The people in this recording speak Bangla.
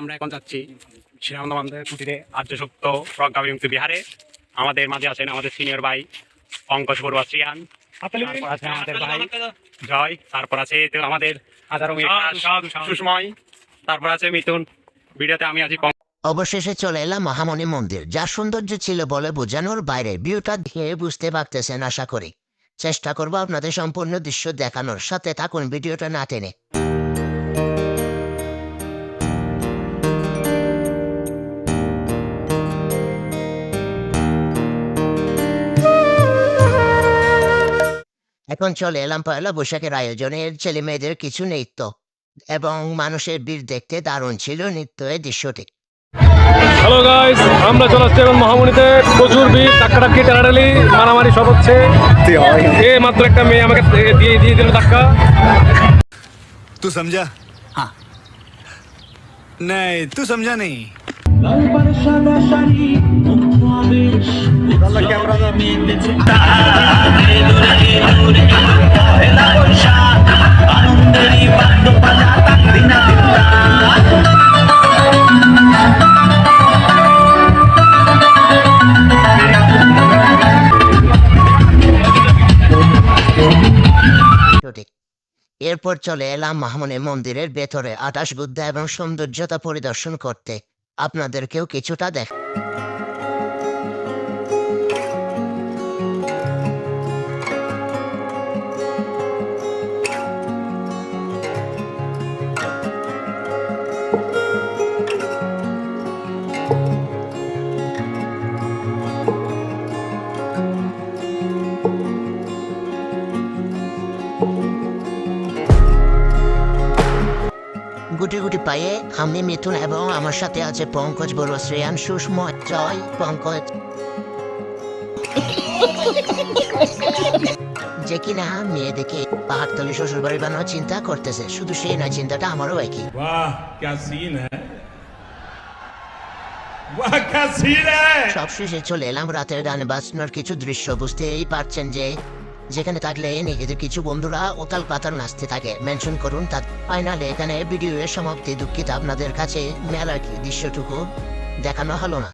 আমরা এখন যাচ্ছি কুটিরে আর্যসুক্ত প্রজ্ঞা বিমুক্তি বিহারে। আমাদের মাঝে আছেন আমাদের সিনিয়র ভাই পঙ্কজ বড়ুয়া শ্রিয়ান আছে আমাদের ভাই জয়। তারপর আছে আমাদের হাজারো সুষময়। তারপর আছে মিথুন। ভিডিওতে আমি আছি অবশেষে চলে এলাম মহামণি মন্দির। যা সৌন্দর্য ছিল বলে বোঝানোর বাইরে ভিউটা দিয়ে বুঝতে পারতেছেন আশা করি। চেষ্টা করব আপনাদের সম্পূর্ণ দৃশ্য দেখানোর। সাথে থাকুন ভিডিওটা না টেনে। এখন চলে এলাম পয়লা বৈশাখের আয়োজনের ছেলে মেয়েদের কিছু নৃত্য এবং মানুষের বীর দেখতে দারুণ ছিল নৃত্য এই দৃশ্যটি। হ্যালো গাইস আমরা চলে আসছি এখন মহামণিতে। প্রচুর ভিড় টাক্কাটাক্কি টানাটালি মারামারি সব হচ্ছে। এ মাত্র একটা মেয়ে আমাকে দিয়ে দিয়ে দিল টাক্কা তুই সমঝা হ্যাঁ নাই তুই সমঝা নেই এরপর চলে এলাম মাহমুনি মন্দিরের ভেতরে আটাশ বুদ্ধা এবং সৌন্দর্যতা পরিদর্শন করতে। আপনাদেরকেও কিছুটা দেখ গুটি গুটি পায়ে আমি মিথুন এবং আমার সাথে আছে পঙ্কজ বড় শ্রেয়ান সুষম জয় পঙ্কজ যে কিনা মেয়েদেরকে পাহাড়তলি শ্বশুর বাড়ি বানানোর চিন্তা করতেছে শুধু সেই নয় চিন্তাটা আমারও একই वाह क्या सीन है वाह क्या सीन है সব শেষে চলে এলাম রাতের গান বাজনার কিছু দৃশ্য বুঝতেই পারছেন যে যেখানে থাকলে নিজেদের কিছু বন্ধুরা ওতাল পাতাল নাচতে থাকে। মেনশন করুন তার ফাইনালে এখানে ভিডিও এর সমাপ্তি দুঃখিত আপনাদের কাছে। মেলার কি দৃশ্যটুকু দেখানো হলো না।